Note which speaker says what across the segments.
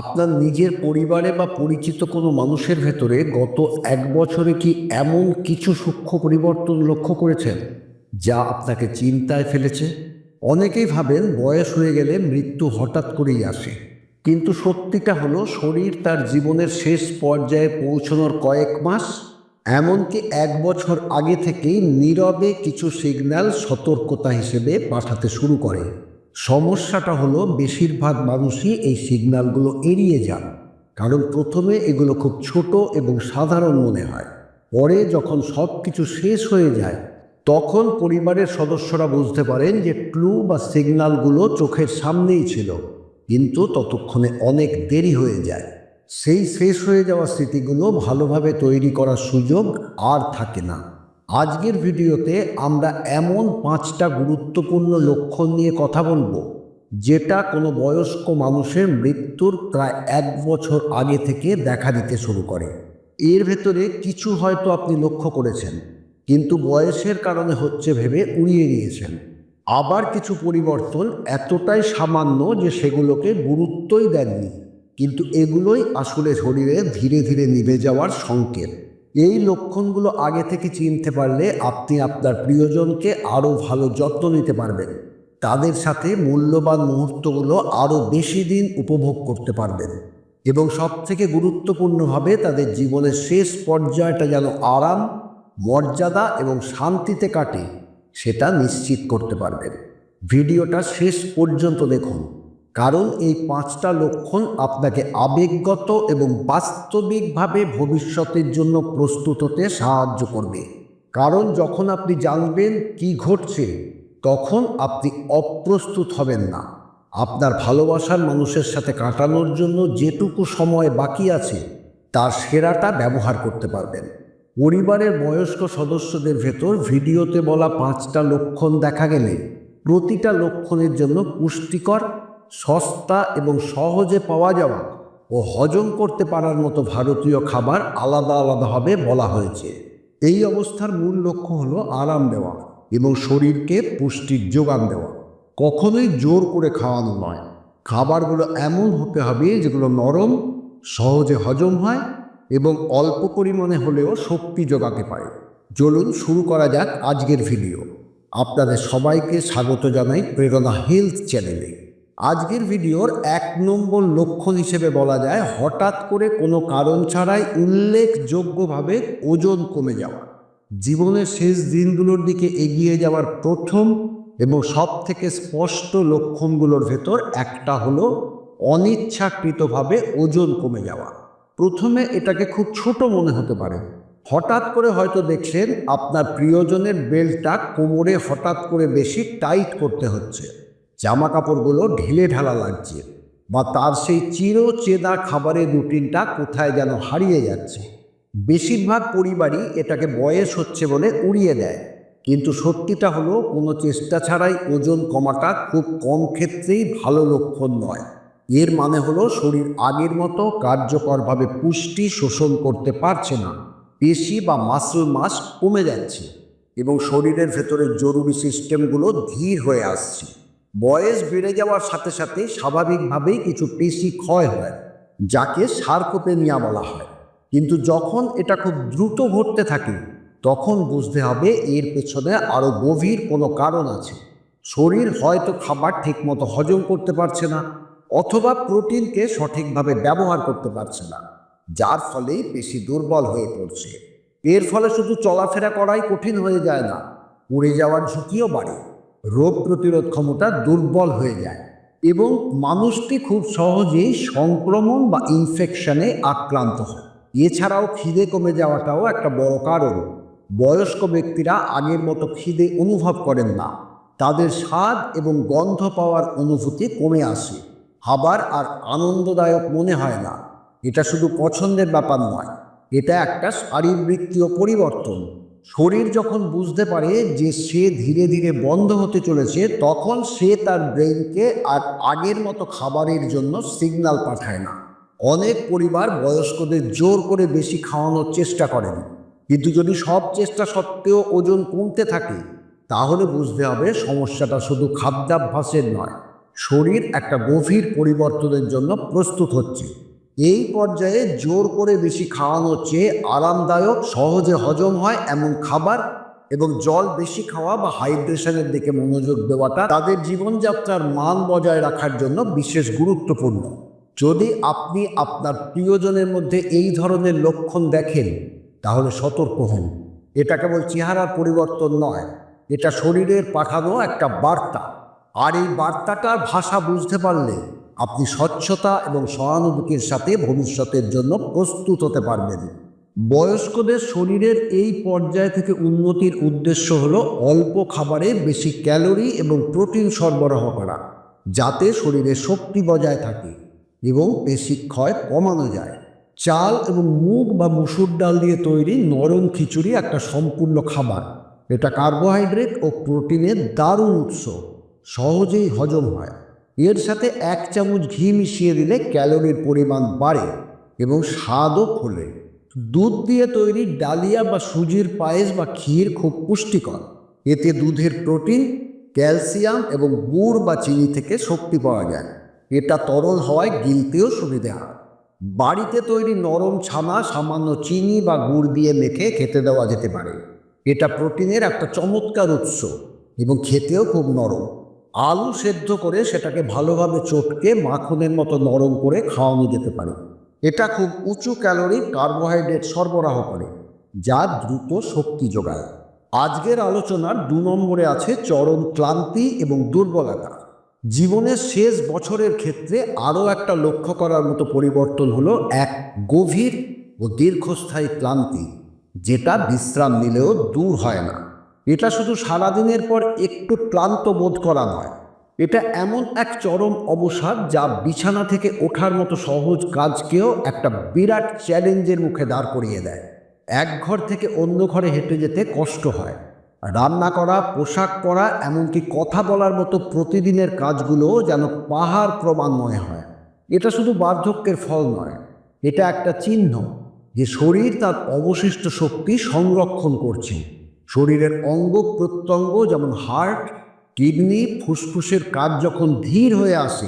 Speaker 1: আপনার নিজের পরিবারে বা পরিচিত কোনো মানুষের ভেতরে গত এক বছরে কি এমন কিছু সূক্ষ্ম পরিবর্তন লক্ষ্য করেছেন যা আপনাকে চিন্তায় ফেলেছে? অনেকেই ভাবেন বয়স হয়ে গেলে মৃত্যু হঠাৎ করেই আসে। কিন্তু সত্যিটা হলো শরীর তার জীবনের শেষ পর্যায়ে পৌঁছানোর কয়েক মাস, এমনকি এক বছর আগে থেকেই নীরবে কিছু সিগন্যাল সতর্কতা হিসেবে পাঠাতে শুরু করে। সমস্যাটা হলো বেশিরভাগ মানুষই এই সিগন্যালগুলো এড়িয়ে যান। কারণ প্রথমে এগুলো খুব ছোট এবং সাধারণ মনে হয়। পরে যখন সব কিছু শেষ হয়ে যায়, তখন পরিবারের সদস্যরা বুঝতে পারেন যে ক্লু বা সিগন্যালগুলো চোখের সামনেই ছিল। কিন্তু ততক্ষণে অনেক দেরি হয়ে যায়। সেই শেষ হয়ে যাওয়া স্মৃতিগুলো ভালোভাবে তৈরি করার সুযোগ আর থাকে না। আজকের ভিডিওতে আমরা এমন পাঁচটা গুরুত্বপূর্ণ লক্ষণ নিয়ে কথা বলব, যেটা কোনো বয়স্ক মানুষের মৃত্যুর প্রায় এক বছর আগে থেকে দেখা দিতে শুরু করে। এর ভেতরে কিছু হয়তো আপনি লক্ষ্য করেছেন, কিন্তু বয়সের কারণে হচ্ছে ভেবে উড়িয়ে দিয়েছেন আবার কিছু পরিবর্তন এতটাই সামান্য যে সেগুলোকে গুরুত্বই দেননি, কিন্তু এগুলোই আসলে শরীরে ধীরে ধীরে নিভে যাওয়ার সংকেত। এই লক্ষণগুলো আগে থেকে চিনতে পারলে আপনি আপনার প্রিয়জনকে আরও ভালো যত্ন নিতে পারবেন। তাদের সাথে মূল্যবান মুহূর্তগুলো আরও বেশি দিন উপভোগ করতে পারবেন এবং সবথেকে গুরুত্বপূর্ণভাবে তাদের জীবনের শেষ পর্যায়টা যেন আরাম, মর্যাদা এবং শান্তিতে কাটে, সেটা নিশ্চিত করতে পারবেন। ভিডিওটা শেষ পর্যন্ত দেখুন। কারণ এই পাঁচটা লক্ষণ আপনাকে আবেগগত এবং বাস্তবিকভাবে ভবিষ্যতের জন্য প্রস্তুত হতে সাহায্য করবে। কারণ যখন আপনি জানবেন কি ঘটছে, তখন আপনি অপ্রস্তুত হবেন না। আপনার ভালোবাসার মানুষের সাথে কাটানোর জন্য যেটুকু সময় বাকি আছে, তার সেরাটা ব্যবহার করতে পারবেন। পরিবারের বয়স্ক সদস্যদের ভেতর ভিডিওতে বলা পাঁচটা লক্ষণ দেখা গেলে প্রতিটা লক্ষণের জন্য পুষ্টিকর সস্তা এবং সহজে পাওয়া যাওয়া ও হজম করতে পারার মতো ভারতীয় খাবার আলাদা আলাদাভাবে বলা হয়েছে। এই অবস্থার মূল লক্ষ্য হলো আরাম দেওয়া এবং শরীরকে পুষ্টির যোগান দেওয়া। কখনোই জোর করে খাওয়ানো নয়। খাবারগুলো এমন হতে হবে যেগুলো নরম, সহজে হজম হয় এবং অল্প পরিমাণে হলেও শক্তি যোগাতে পারে। চলুন শুরু করা যাক আজকের ভিডিও। আপনাদের সবাইকে স্বাগত জানাই প্রেরণা হেলথ চ্যানেলে। আজকের ভিডিওর এক নম্বর লক্ষণ হিসেবে বলা যায়, হঠাৎ করে কোনো কারণ ছাড়াই উল্লেখযোগ্যভাবে ওজন কমে যাওয়া। জীবনের শেষ দিনগুলোর দিকে এগিয়ে যাওয়ার প্রথম এবং সব থেকে স্পষ্ট লক্ষণগুলোর ভেতর একটা হলো অনিচ্ছাকৃতভাবে ওজন কমে যাওয়া। প্রথমে এটাকে খুব ছোট মনে হতে পারে। হঠাৎ করে হয়তো দেখছেন আপনার প্রিয়জনের বেল্টটা কোমরে হঠাৎ করে বেশি টাইট করতে হচ্ছে। জামা কাপড়গুলো ঢিলে ঢালা লাগছে বা তার সেই চিরচেনা খাবারের রুটিনটা কোথায় যেন হারিয়ে যাচ্ছে। বেশিরভাগ পরিবারই এটাকে বয়স হচ্ছে বলে উড়িয়ে দেয়। কিন্তু সত্যিটা হলো, কোনো চেষ্টা ছাড়াই ওজন কমাটা খুব কম ক্ষেত্রেই ভালো লক্ষণ নয়। এর মানে হলো, শরীর আগের মতো কার্যকরভাবে পুষ্টি শোষণ করতে পারছে না। পেশি বা মাসল মাস কমে যাচ্ছে এবং শরীরের ভেতরে জরুরি সিস্টেমগুলো ধীর হয়ে আসছে। বয়স বেড়ে যাওয়ার সাথে সাথে স্বাভাবিকভাবেই কিছু পেশি ক্ষয় হয়, যাকে সার্কোপেনিয়া বলা হয়। কিন্তু যখন এটা খুব দ্রুত ঘটতে থাকে, তখন বুঝতে হবে এর পেছনে আরও গভীর কোনো কারণ আছে। শরীর হয়তো খাবার ঠিকমতো হজম করতে পারছে না, অথবা প্রোটিনকে সঠিকভাবে ব্যবহার করতে পারছে না, যার ফলে পেশি দুর্বল হয়ে পড়ছে। এর ফলে শুধু চলাফেরা করাই কঠিন হয়ে যায় না, পড়ে যাওয়ার ঝুঁকিও বাড়ে। রোগ প্রতিরোধ ক্ষমতা দুর্বল হয়ে যায় এবং মানুষটি খুব সহজেই সংক্রমণ বা ইনফেকশনে আক্রান্ত হয়। এছাড়াও খিদে কমে যাওয়াটাও একটা বড় কারণ। বয়স্ক ব্যক্তিরা আগের মতো খিদে অনুভব করেন না। তাদের স্বাদ এবং গন্ধ পাওয়ার অনুভূতি কমে আসে। খাবার আর আনন্দদায়ক মনে হয় না। এটা শুধু পছন্দের ব্যাপার নয়, এটা একটা শারীরবৃত্তীয় পরিবর্তন। শরীর যখন বুঝতে পারে যে সে ধীরে ধীরে বন্ধ হতে চলেছে, তখন সে তার ব্রেনকে আর আগের মতো খাবারের জন্য সিগন্যাল পাঠায় না। অনেক পরিবার বয়স্কদের জোর করে বেশি খাওয়ানোর চেষ্টা করেন। কিন্তু যদি সব চেষ্টা সত্ত্বেও ওজন কমতে থাকে, তাহলে বুঝতে হবে সমস্যাটা শুধু খাদ্যাভ্যাসের নয়, শরীর একটা গভীর পরিবর্তনের জন্য প্রস্তুত হচ্ছে। এই পর্যায়ে জোর করে বেশি খাওয়ানোর চেয়ে আরামদায়ক, সহজে হজম হয় এমন খাবার এবং জল বেশি খাওয়া বা হাইড্রেশনের দিকে মনোযোগ দেওয়াটা তাদের জীবনযাত্রার মান বজায় রাখার জন্য বিশেষ গুরুত্বপূর্ণ। যদি আপনি আপনার প্রিয়জনের মধ্যে এই ধরনের লক্ষণ দেখেন, তাহলে সতর্ক হন। এটা কেবল চেহারার পরিবর্তন নয়, এটা শরীরের পাঠানো একটা বার্তা। আর এই বার্তাটার ভাষা বুঝতে পারলে আপনি স্বচ্ছতা এবং সহানুভূতির সাথে ভবিষ্যতের জন্য প্রস্তুত হতে পারবেন। বয়স্কদের শরীরের এই পর্যায় থেকে উন্নতির উদ্দেশ্য হল অল্প খাবারে বেশি ক্যালোরি এবং প্রোটিন সরবরাহ করা, যাতে শরীরে শক্তি বজায় থাকে এবং পেশি ক্ষয় কমানো যায়। চাল এবং মুগ বা মুসুর ডাল দিয়ে তৈরি নরম খিচুড়ি একটা সম্পূর্ণ খাবার। এটা কার্বোহাইড্রেট ও প্রোটিনের দারুণ উৎস। সহজেই হজম হয়। এর সাথে এক চামচ ঘি মিশিয়ে দিলে ক্যালোরির পরিমাণ বাড়ে এবং স্বাদও ফোলে দুধ দিয়ে তৈরি ডালিয়া বা সুজির পায়েস বা ক্ষীর খুব পুষ্টিকর। এতে দুধের প্রোটিন, ক্যালসিয়াম এবং গুড় বা চিনি থেকে শক্তি পাওয়া যায়। এটা তরল হওয়ায় গিলতেও সুবিধে হয়। বাড়িতে তৈরি নরম ছানা, সামান্য চিনি বা গুড় দিয়ে মেখে খেতে দেওয়া যেতে পারে। এটা প্রোটিনের একটা চমৎকার উৎস এবং খেতেও খুব নরম। আলু সেদ্ধ করে সেটাকে ভালোভাবে চটকে মাখনের মতো নরম করে খাওয়ানো যেতে পারে। এটা খুব উঁচু ক্যালোরি কার্বোহাইড্রেট সরবরাহ করে, যা দ্রুত শক্তি যোগায়। আজকের আলোচনার দু নম্বরে আছে চরম ক্লান্তি এবং দুর্বলতা। জীবনের শেষ বছরের ক্ষেত্রে আরও একটা লক্ষ্য করার মতো পরিবর্তন হলো এক গভীর ও দীর্ঘস্থায়ী ক্লান্তি, যেটা বিশ্রাম নিলেও দূর হয় না। এটা শুধু সারাদিনের পর একটু ক্লান্ত বোধ করা নয়। এটা এমন এক চরম অবসাদ যা বিছানা থেকে ওঠার মতো সহজ কাজকেও একটা বিরাট চ্যালেঞ্জের মুখে দাঁড় করিয়ে দেয়। এক ঘর থেকে অন্য ঘরে হেঁটে যেতে কষ্ট হয়। রান্না করা, পোশাক পরা, এমনকি কথা বলার মতো প্রতিদিনের কাজগুলো যেন পাহাড় প্রমাণময় হয়। এটা শুধু বার্ধক্যের ফল নয়, এটা একটা চিহ্ন যে শরীর তার অবশিষ্ট শক্তি সংরক্ষণ করছে। শরীরের অঙ্গ প্রত্যঙ্গ যেমন হার্ট কিডনি ফুসফুসের কাজ যখন ধীর হয়ে আসে,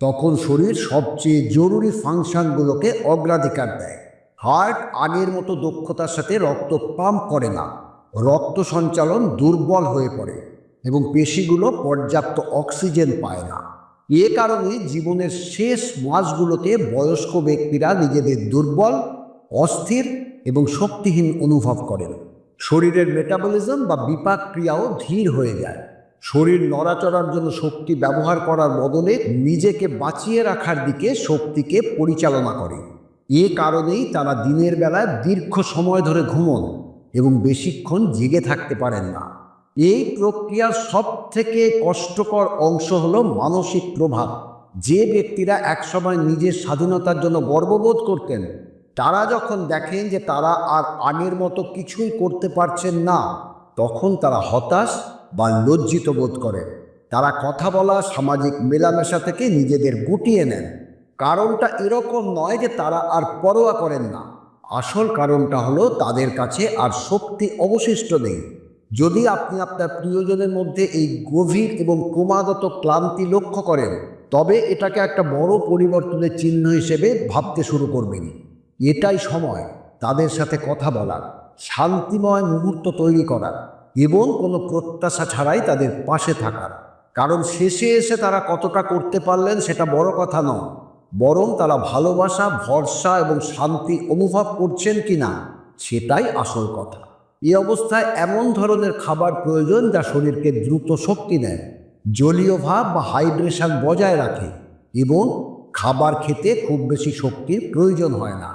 Speaker 1: তখন শরীর সবচেয়ে জরুরি ফাংশনগুলোকে অগ্রাধিকার দেয়। হার্ট আগের মতো দক্ষতার সাথে রক্ত পাম্প করে না। রক্ত সঞ্চালন দুর্বল হয়ে পড়ে এবং পেশিগুলো পর্যাপ্ত অক্সিজেন পায় না। এ কারণে জীবনের শেষ মাসগুলোতে বয়স্ক ব্যক্তিরা নিজেদের দুর্বল, অস্থির এবং শক্তিহীন অনুভব করেন। শরীরের মেটাবলিজম বা বিপাক ক্রিয়াও ধীর হয়ে যায়। শরীর নড়াচড়ার জন্য শক্তি ব্যবহার করার বদলে নিজেকে বাঁচিয়ে রাখার দিকে শক্তিকে পরিচালনা করে। এ কারণেই তারা দিনের বেলায় দীর্ঘ সময় ধরে ঘুমন এবং বেশিক্ষণ জেগে থাকতে পারেন না। এই প্রক্রিয়ার সব থেকে কষ্টকর অংশ হলো মানসিক প্রভাব। যে ব্যক্তিরা একসময় নিজের স্বাধীনতার জন্য গর্ববোধ করতেন তারা যখন দেখেন যে তারা আর আগের মতো কিছুই করতে পারছেন না, তখন তারা হতাশ বা লজ্জিত বোধ করেন। তারা কথা বলা, সামাজিক মেলামেশা থেকে নিজেদের গুটিয়ে নেন। কারণটা এরকম নয় যে তারা আর পরোয়া করেন না। আসল কারণটা হলো তাদের কাছে আর শক্তি অবশিষ্ট নেই। যদি আপনি আপনার প্রিয়জনের মধ্যে এই গভীর এবং ক্রমাগত ক্লান্তি লক্ষ্য করেন, তবে এটাকে একটা বড় পরিবর্তনের চিহ্ন হিসেবে ভাবতে শুরু করবেন এটাই সময় তাদের সাথে কথা বলার, শান্তিময় মুহূর্ত তৈরি করার এবং কোনো প্রত্যাশা ছাড়াই তাদের পাশে থাকার। কারণ শেষে এসে তারা কতটা করতে পারলেন সেটা বড় কথা নয়, বরং তারা ভালোবাসা, ভরসা এবং শান্তি অনুভব করছেন কি না, সেটাই আসল কথা। এই অবস্থায় এমন ধরনের খাবার প্রয়োজন যা শরীরকে দ্রুত শক্তি দেয়, জলীয় ভাব বা হাইড্রেশন বজায় রাখে এবং খাবার খেতে খুব বেশি শক্তির প্রয়োজন হয় না।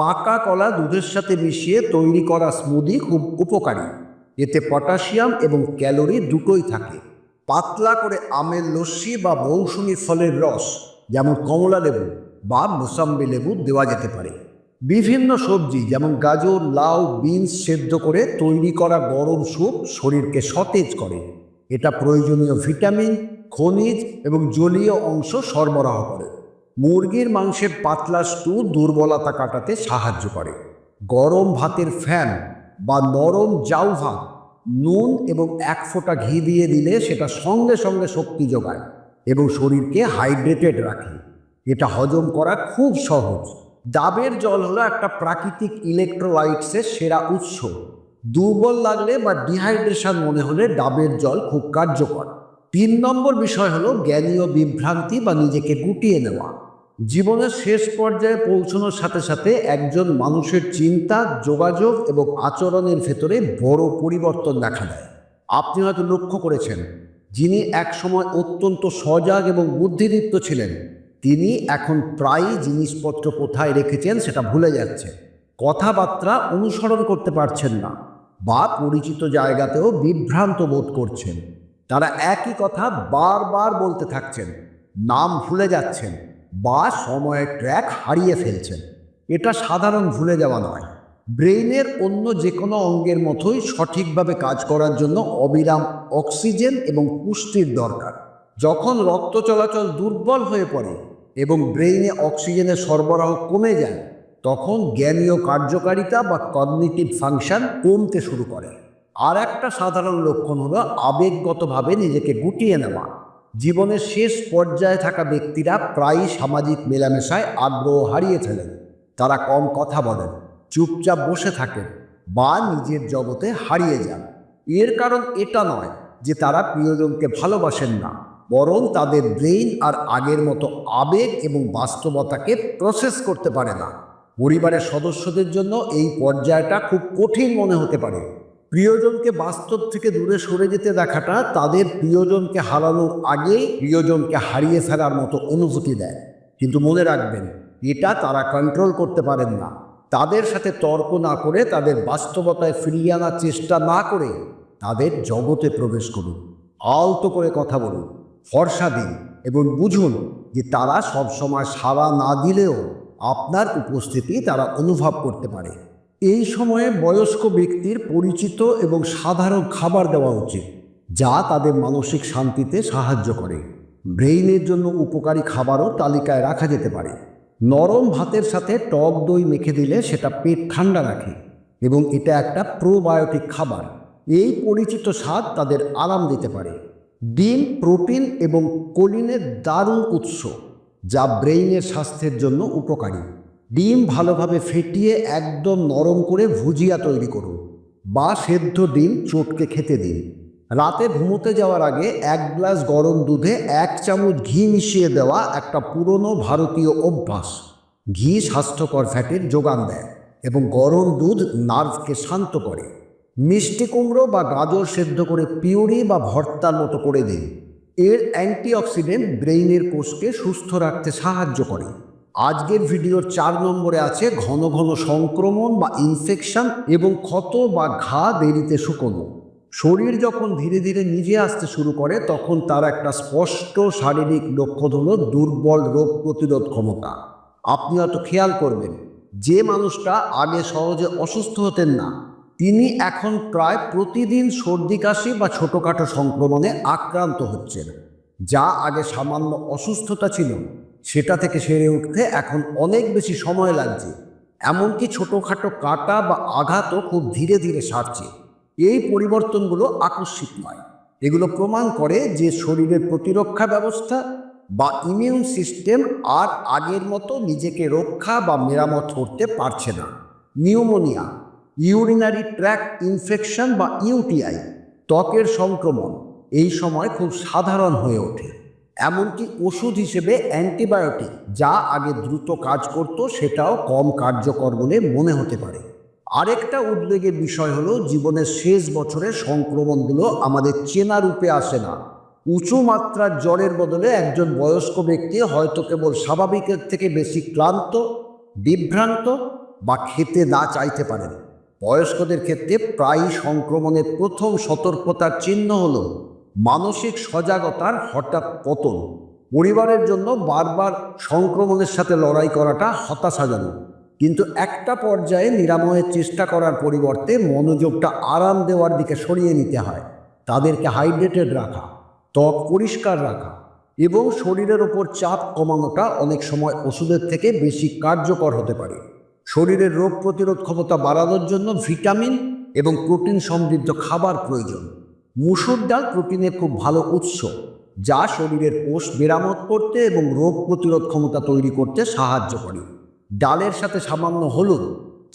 Speaker 1: পাকা কলা দুধের সাথে মিশিয়ে তৈরি করা স্মুদি খুব উপকারী। এতে পটাশিয়াম এবং ক্যালোরি দুটোই থাকে। পাতলা করে আমের লস্যি বা মৌসুমি ফলের রস, যেমন কমলা লেবু বা মোসাম্বি লেবু দেওয়া যেতে পারে। বিভিন্ন সবজি যেমন গাজর, লাউ, বিনস সেদ্ধ করে তৈরি করা গরম স্যুপ শরীরকে সতেজ করে। এটা প্রয়োজনীয় ভিটামিন, খনিজ এবং জলীয় অংশ সরবরাহ করে। মুরগির মাংসের পাতলা স্টু দুর্বলতা কাটাতে সাহায্য করে। গরম ভাতের ফ্যান বা নরম জাউ ভাত, নুন এবং এক ফোঁটা ঘি দিয়ে দিলে সেটা সঙ্গে সঙ্গে শক্তি যোগায় এবং শরীরকে হাইড্রেটেড রাখে। এটা হজম করা খুব সহজ। ডাবের জল হলো একটা প্রাকৃতিক ইলেকট্রোলাইটসের সেরা উৎস। দুর্বল লাগলে বা ডিহাইড্রেশন মনে হলে ডাবের জল খুব কার্যকর। তিন নম্বর বিষয় হলো জ্ঞানীয় বিভ্রান্তি বা নিজেকে গুটিয়ে নেওয়া। জীবনের শেষ পর্যায়ে পৌঁছানোর সাথে সাথে একজন মানুষের চিন্তা, যোগাযোগ এবং আচরণের ভেতরে বড় পরিবর্তন দেখা দেয়। আপনি হয়তো লক্ষ্য করেছেন, যিনি একসময় অত্যন্ত সজাগ এবং বুদ্ধিদীপ্ত ছিলেন, তিনি এখন প্রায়ই জিনিসপত্র কোথায় রেখেছেন সেটা ভুলে যাচ্ছে। কথাবার্তা অনুসরণ করতে পারছেন না বা পরিচিত জায়গাতেও বিভ্রান্ত বোধ করছেন। তারা একই কথা বারবার বলতে থাকছেন, নাম ভুলে যাচ্ছেন বা সময়ের ট্র্যাক হারিয়ে ফেলছেন। এটা সাধারণ ভুলে যাওয়া নয়। ব্রেইনের অন্য যে কোনো অঙ্গের মতোই সঠিকভাবে কাজ করার জন্য অবিরাম অক্সিজেন এবং পুষ্টির দরকার। যখন রক্ত চলাচল দুর্বল হয়ে পড়ে এবং ব্রেইনে অক্সিজেনের সরবরাহ কমে যায়, তখন জ্ঞানীয় কার্যকারিতা বা কগনিটিভ ফাংশন কমতে শুরু করে। আর একটা সাধারণ লক্ষণ হলো আবেগগতভাবে নিজেকে গুটিয়ে নেওয়া। জীবনের শেষ পর্যায়ে থাকা ব্যক্তিরা প্রায়ই সামাজিক মেলামেশায় আগ্রহ হারিয়ে ফেলেন। তারা কম কথা বলেন, চুপচাপ বসে থাকেন বা নিজের জগতে হারিয়ে যান। এর কারণ এটা নয় যে তারা প্রিয়জনকে ভালোবাসেন না, বরং তাদের ব্রেইন আর আগের মতো আবেগ এবং বাস্তবতাকে প্রসেস করতে পারে না। পরিবারের সদস্যদের জন্য এই পর্যায়টা খুব কঠিন মনে হতে পারে। প্রিয়জনকে বাস্তব থেকে দূরে সরে যেতে দেখাটা তাদের প্রিয়জনকে হারানোর আগেই প্রিয়জনকে হারিয়ে ফেলার মতো অনুভূতি দেয়। কিন্তু মনে রাখবেন, এটা তারা কন্ট্রোল করতে পারেন না। তাদের সাথে তর্ক না করে, তাদের বাস্তবতায় ফিরিয়ে আনার চেষ্টা না করে তাদের জগতে প্রবেশ করুন। আলতো করে কথা বলুন, ফর্সা দিন এবং বুঝুন যে তারা সবসময় সাড়া না দিলেও আপনার উপস্থিতি তারা অনুভব করতে পারে। এই সময়ে বয়স্ক ব্যক্তির পরিচিত এবং সাধারণ খাবার দেওয়া উচিত, যা তাদের মানসিক শান্তিতে সাহায্য করে। ব্রেইনের জন্য উপকারী খাবারও তালিকায় রাখা যেতে পারে। নরম ভাতের সাথে টক দই মেখে দিলে সেটা পেট ঠান্ডা রাখে এবং এটা একটা প্রোবায়োটিক খাবার। এই পরিচিত স্বাদ তাদের আরাম দিতে পারে। ডিম, প্রোটিন এবং কোলিনের দারুণ উৎস, যা ব্রেইনের স্বাস্থ্যের জন্য উপকারী। ডিম ভালোভাবে ফেটিয়ে একদম নরম করে ভুজিয়া তৈরি করুন বা সেদ্ধ ডিম চটকে খেতে দিন। রাতে ঘুমোতে যাওয়ার আগে এক গ্লাস গরম দুধে এক চামচ ঘি মিশিয়ে দেওয়া একটা পুরনো ভারতীয় অভ্যাস। ঘি স্বাস্থ্যকর ফ্যাটের যোগান দেয় এবং গরম দুধ নার্ভকে শান্ত করে। মিষ্টি কুমড়ো বা গাজর সেদ্ধ করে পিউরি বা ভর্তার মতো করে দিন। এর অ্যান্টিঅক্সিডেন্ট ব্রেইনের কোষকে সুস্থ রাখতে সাহায্য করে। আজকের ভিডিওর চার নম্বরে আছে ঘন ঘন সংক্রমণ বা ইনফেকশন এবং ক্ষত বা ঘা দেরিতে শুকনো। শরীর যখন ধীরে ধীরে নিজে আসতে শুরু করে, তখন তার একটা স্পষ্ট শারীরিক লক্ষণ হলো দুর্বল রোগ প্রতিরোধ ক্ষমতা। আপনি হয়তো খেয়াল করবেন, যে মানুষটা আগে সহজে অসুস্থ হতেন না, তিনি এখন প্রায় প্রতিদিন সর্দি কাশি বা ছোটোখাটো সংক্রমণে আক্রান্ত হচ্ছেন। যা আগে সামান্য অসুস্থতা ছিল। সেটা থেকে সেরে উঠতে এখন অনেক বেশি সময় লাগছে। এমনকি ছোটোখাটো কাটা বা আঘাতও খুব ধীরে ধীরে সারছে। এই পরিবর্তনগুলো আকস্মিক নয়। এগুলো প্রমাণ করে যে শরীরের প্রতিরক্ষা ব্যবস্থা বা ইমিউন সিস্টেম আর আগের মতো নিজেকে রক্ষা বা মেরামত করতে পারছে না। নিউমোনিয়া ইউরিনারি ট্র্যাক ইনফেকশন বা ইউটিআই ত্বকের সংক্রমণ, এই সময় খুব সাধারণ হয়ে ওঠে। এমনকি ওষুধ হিসেবে অ্যান্টিবায়োটিক যা আগে দ্রুত কাজ করত সেটাও কম কার্যকর বলে মনে হতে পারে। আরেকটা উদ্বেগের বিষয় হলো জীবনের শেষ বছরে সংক্রমণগুলো আমাদের চেনা রূপে আসে না। উঁচু মাত্রার জ্বরের বদলে একজন বয়স্ক ব্যক্তি হয়তো কেবল স্বাভাবিকের থেকে বেশি ক্লান্ত, বিভ্রান্ত বা খেতে না চাইতে পারেন। বয়স্কদের ক্ষেত্রে প্রায়ই সংক্রমণের প্রথম সতর্কতার চিহ্ন হল মানসিক সজাগতার হঠাৎ পতন। পরিবারের জন্য বারবার সংক্রমণের সাথে লড়াই করাটা হতাশাজনক। কিন্তু একটা পর্যায়ে নিরাময়ের চেষ্টা করার পরিবর্তে মনোযোগটা আরাম দেওয়ার দিকে সরিয়ে নিতে হয়। তাদেরকে হাইড্রেটেড রাখা, ত্বক পরিষ্কার রাখা এবং শরীরের ওপর চাপ কমানোটা অনেক সময় ওষুধের থেকে বেশি কার্যকর হতে পারে। শরীরের রোগ প্রতিরোধ ক্ষমতা বাড়ানোর জন্য ভিটামিন এবং প্রোটিন সমৃদ্ধ খাবার প্রয়োজন। মুসুর ডাল প্রোটিনের খুব ভালো উৎস, যা শরীরের কোষ মেরামত করতে এবং রোগ প্রতিরোধ ক্ষমতা তৈরি করতে সাহায্য করে। ডালের সাথে সামান্য হলুদ,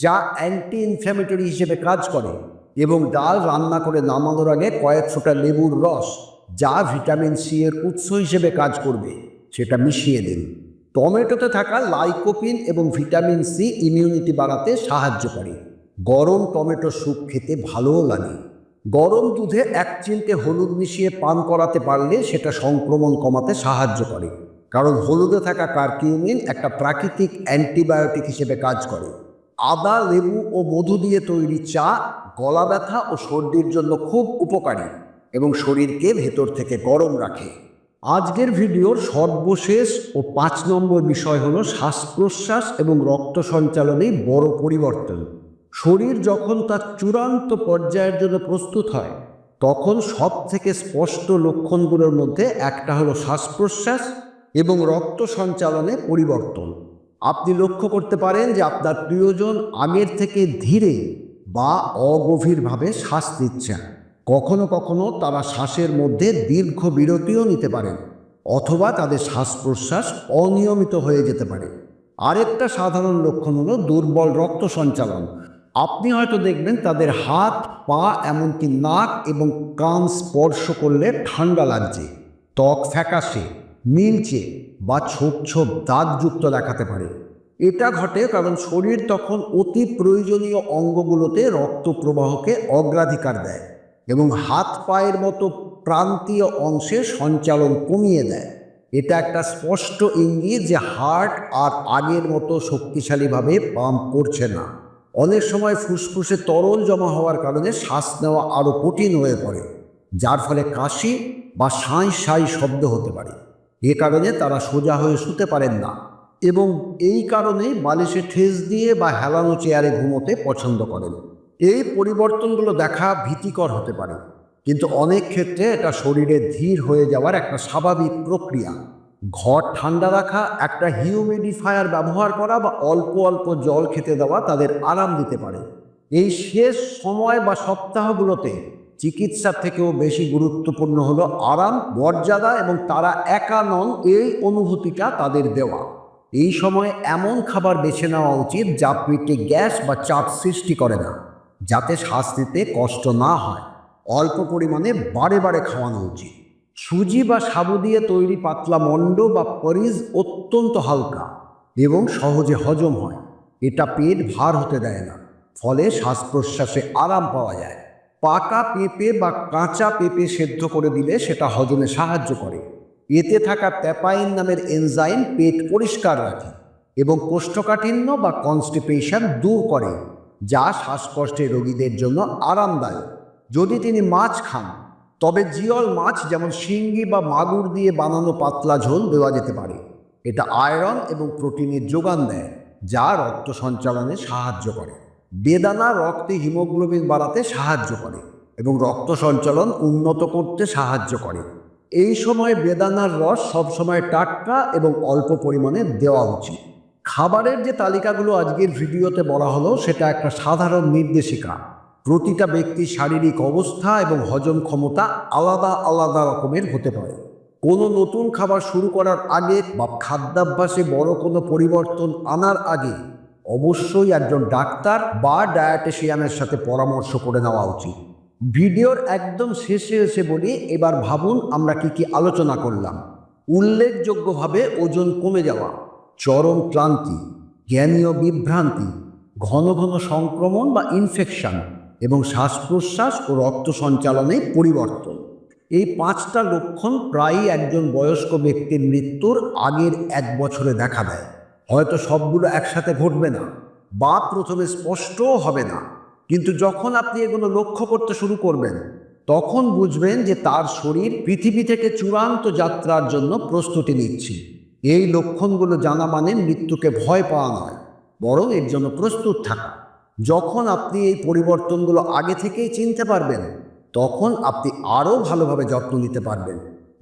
Speaker 1: যা অ্যান্টি ইনফ্ল্যামেটরি হিসেবে কাজ করে এবং ডাল রান্না করে নামানোর আগে কয়েক ফোঁটা লেবুর রস, যা ভিটামিন সি এর উৎস হিসেবে কাজ করবে, সেটা মিশিয়ে দিন। টমেটোতে থাকা লাইকোপিন এবং ভিটামিন সি ইমিউনিটি বাড়াতে সাহায্য করে। গরম টমেটো স্যুপ খেতে ভালোও লাগে। গরম দুধে এক চিলতে হলুদ মিশিয়ে পান করাতে পারলে সেটা সংক্রমণ কমাতে সাহায্য করে। কারণ হলুদে থাকা কার্কিউমিন একটা প্রাকৃতিক অ্যান্টিবায়োটিক হিসেবে কাজ করে। আদা, লেবু ও মধু দিয়ে তৈরি চা গলা ব্যথা ও সর্দির জন্য খুব উপকারী এবং শরীরকে ভেতর থেকে গরম রাখে। আজকের ভিডিওর সর্বশেষ ও পাঁচ নম্বর বিষয় হলো শ্বাস প্রশ্বাস এবং রক্ত সঞ্চালনে বড় পরিবর্তন। শরীর যখন তার চূড়ান্ত পর্যায়ের জন্য প্রস্তুত হয়, তখন সব থেকে স্পষ্ট লক্ষণগুলোর মধ্যে একটা হলো শ্বাস প্রশ্বাস এবং রক্ত সঞ্চালনে পরিবর্তন। আপনি লক্ষ্য করতে পারেন যে আপনার প্রিয়জন আগের থেকে ধীরে বা অগভীরভাবে শ্বাস নিচ্ছেন। কখনো কখনো তারা শ্বাসের মধ্যে দীর্ঘ বিরতিও নিতে পারেন, অথবা তাদের শ্বাস প্রশ্বাস অনিয়মিত হয়ে যেতে পারে। আরেকটা সাধারণ লক্ষণ হলো দুর্বল রক্ত সঞ্চালন। আপনি হয়তো দেখবেন তাদের হাত, পা, এমনকি নাক এবং কান স্পর্শ করলে ঠান্ডা লাগছে, ত্বক ফ্যাকাশে নীলচে বা ছোপ ছোপ দাগযুক্ত দেখাতে পারে। এটা ঘটে কারণ শরীর তখন অতি প্রয়োজনীয় অঙ্গগুলোতে রক্ত প্রবাহকে অগ্রাধিকার দেয় এবং হাত পায়ের মতো প্রান্তীয় অংশে সঞ্চালন কমিয়ে দেয়। এটা একটা স্পষ্ট ইঙ্গিত যে হার্ট আর আগের মতো শক্তিশালীভাবে পাম্প করছে না। অনেক সময় ফুসফুসে তরল জমা হওয়ার কারণে শ্বাস নেওয়া আরও কঠিন হয়ে পড়ে, যার ফলে কাশি বা সাঁই সাঁই শব্দ হতে পারে। এ কারণে তারা সোজা হয়ে শুতে পারেন না এবং এই কারণেই বালিশে ঠেস দিয়ে বা হেলানো চেয়ারে ঘুমোতে পছন্দ করেন। এই পরিবর্তনগুলো দেখা ভীতিকর হতে পারে, কিন্তু অনেক ক্ষেত্রে এটা শরীরে ধীর হয়ে যাওয়ার একটা স্বাভাবিক প্রক্রিয়া। ঘর ঠান্ডা রাখা, একটা হিউমিডিফায়ার ব্যবহার করা বা অল্প অল্প জল খেতে দেওয়া তাদের আরাম দিতে পারে। এই শেষ সময় বা সপ্তাহগুলোতে চিকিৎসার থেকেও বেশি গুরুত্বপূর্ণ হলো আরাম, মর্যাদা এবং তারা একা নন, এই অনুভূতিটা তাদের দেওয়া। এই সময় এমন খাবার বেছে নেওয়া উচিত যা পেটে গ্যাস বা চাপ সৃষ্টি করে না, যাতে শ্বাস নিতে কষ্ট না হয়। অল্প পরিমাণে বারে বারে খাওয়ানো উচিত। সুজি বা সাবু দিয়ে তৈরি পাতলা মণ্ড বা পরিজ অত্যন্ত হালকা এবং সহজে হজম হয়। এটা পেট ভার হতে দেয় না, ফলে শ্বাস প্রশ্বাসে আরাম পাওয়া যায়। পাকা পেঁপে বা কাঁচা পেঁপে সেদ্ধ করে দিলে সেটা হজমে সাহায্য করে। এতে থাকা প্যাপাইন নামের এনজাইম পেট পরিষ্কার রাখে এবং কোষ্ঠকাঠিন্য বা কনস্টিপেশন দূর করে, যা শ্বাসকষ্টের রোগীদের জন্য আরামদায়ক। যদি তিনি মাছ খান তবে জিয়ল মাছ যেমন শিঙ্গি বা মাগুর দিয়ে বানানো পাতলা ঝোল দেওয়া যেতে পারে। এটা আয়রন এবং প্রোটিনের যোগান দেয়, যা রক্ত সঞ্চালনে সাহায্য করে। বেদানা রক্তে হিমোগ্লোবিন বাড়াতে সাহায্য করে এবং রক্ত সঞ্চালন উন্নত করতে সাহায্য করে। এই সময় বেদানার রস সবসময় টাটকা এবং অল্প পরিমাণে দেওয়া উচিত। খাবারের যে তালিকাগুলো আজকের ভিডিওতে বলা হলো, সেটা একটা সাধারণ নির্দেশিকা। প্রতিটা ব্যক্তির শারীরিক অবস্থা এবং হজম ক্ষমতা আলাদা আলাদা রকমের হতে পারে। কোনো নতুন খাবার শুরু করার আগে বা খাদ্যাভ্যাসে বড় কোনো পরিবর্তন আনার আগে অবশ্যই একজন ডাক্তার বা ডায়েটিশিয়ানের সাথে পরামর্শ করে নেওয়া উচিত। ভিডিওর একদম শেষে এসে বলি, এবার ভাবুন আমরা কি কি আলোচনা করলাম। উল্লেখযোগ্যভাবে ওজন কমে যাওয়া, চরম ক্লান্তি, জ্ঞানীয় বিভ্রান্তি, ঘন ঘন সংক্রমণ বা ইনফেকশন এবং শ্বাস প্রশ্বাস ও রক্ত সঞ্চালনে পরিবর্তন। এই পাঁচটা লক্ষণ প্রায়ই একজন বয়স্ক ব্যক্তির মৃত্যুর আগের এক বছরে দেখা দেয়। হয়তো সবগুলো একসাথে ঘটবে না বা প্রথমে স্পষ্টও হবে না। কিন্তু যখন আপনি এগুলো লক্ষ্য করতে শুরু করবেন, তখন বুঝবেন যে তার শরীর পৃথিবী থেকে চূড়ান্ত যাত্রার জন্য প্রস্তুতি নিচ্ছে। এই লক্ষণগুলো জানা মানে মৃত্যুকে ভয় পাওয়া নয়, বরং এর জন্য প্রস্তুত থাকা। যখন আপনি এই পরিবর্তনগুলো আগে থেকেই চিনতে পারবেন, তখন আপনি আরও ভালোভাবে যত্ন নিতে পারবেন।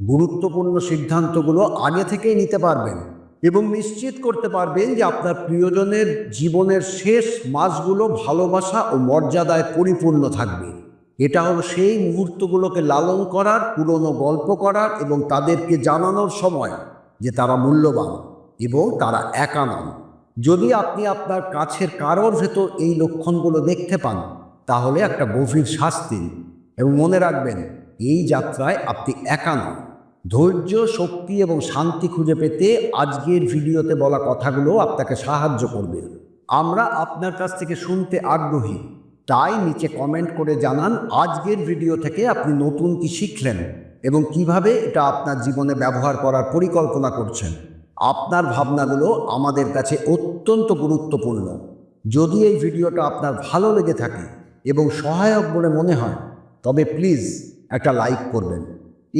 Speaker 1: গুরুত্বপূর্ণ সিদ্ধান্তগুলো আগে থেকেই নিতে পারবেন এবং নিশ্চিত করতে পারবেন যে আপনার প্রিয়জনের জীবনের শেষ মাসগুলো ভালোবাসা ও মর্যাদায় পরিপূর্ণ থাকবে। এটা হলো সেই মুহূর্তগুলোকে লালন করার, পুরনো গল্প করার এবং তাদেরকে জানানোর সময় যে তারা মূল্যবান এবং তারা একা নন। যদি আপনি আপনার কাছের কারোর ভেতর এই লক্ষণগুলো দেখতে পান, তাহলে একটা গভীর শাস্তি। এবং মনে রাখবেন, এই যাত্রায় আপনি একা নন। ধৈর্য, শক্তি এবং শান্তি খুঁজে পেতে আজকের ভিডিওতে বলা কথাগুলো আপনাকে সাহায্য করবে। আমরা আপনার কাছ থেকে শুনতে আগ্রহী। তাই নিচে কমেন্ট করে জানান, আজকের ভিডিও থেকে আপনি নতুন কি শিখলেন এবং কীভাবে এটা আপনার জীবনে ব্যবহার করার পরিকল্পনা করছেন। আপনার ভাবনাগুলো আমাদের কাছে অত্যন্ত গুরুত্বপূর্ণ। যদি এই ভিডিওটা আপনার ভালো লেগে থাকে এবং সহায়ক বলে মনে হয়, তবে প্লিজ একটা লাইক করবেন।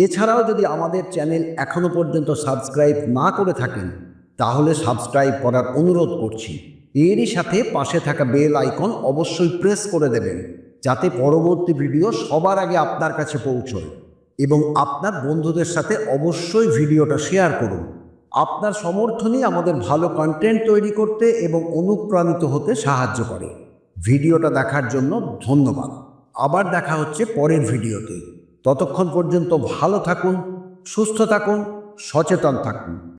Speaker 1: এছাড়াও যদি আমাদের চ্যানেল এখনও পর্যন্ত সাবস্ক্রাইব না করে থাকেন, তাহলে সাবস্ক্রাইব করার অনুরোধ করছি। এরই সাথে পাশে থাকা বেল আইকন অবশ্যই প্রেস করে দেবেন, যাতে পরবর্তী ভিডিও সবার আগে আপনার কাছে পৌঁছয় এবং আপনার বন্ধুদের সাথে অবশ্যই ভিডিওটা শেয়ার করুন। আপনার সমর্থনই আমাদের ভালো কন্টেন্ট তৈরি করতে এবং অনুপ্রাণিত হতে সাহায্য করে। ভিডিওটা দেখার জন্য ধন্যবাদ। আবার দেখা হচ্ছে পরের ভিডিওতে। ততক্ষণ পর্যন্ত ভালো থাকুন, সুস্থ থাকুন, সচেতন থাকুন।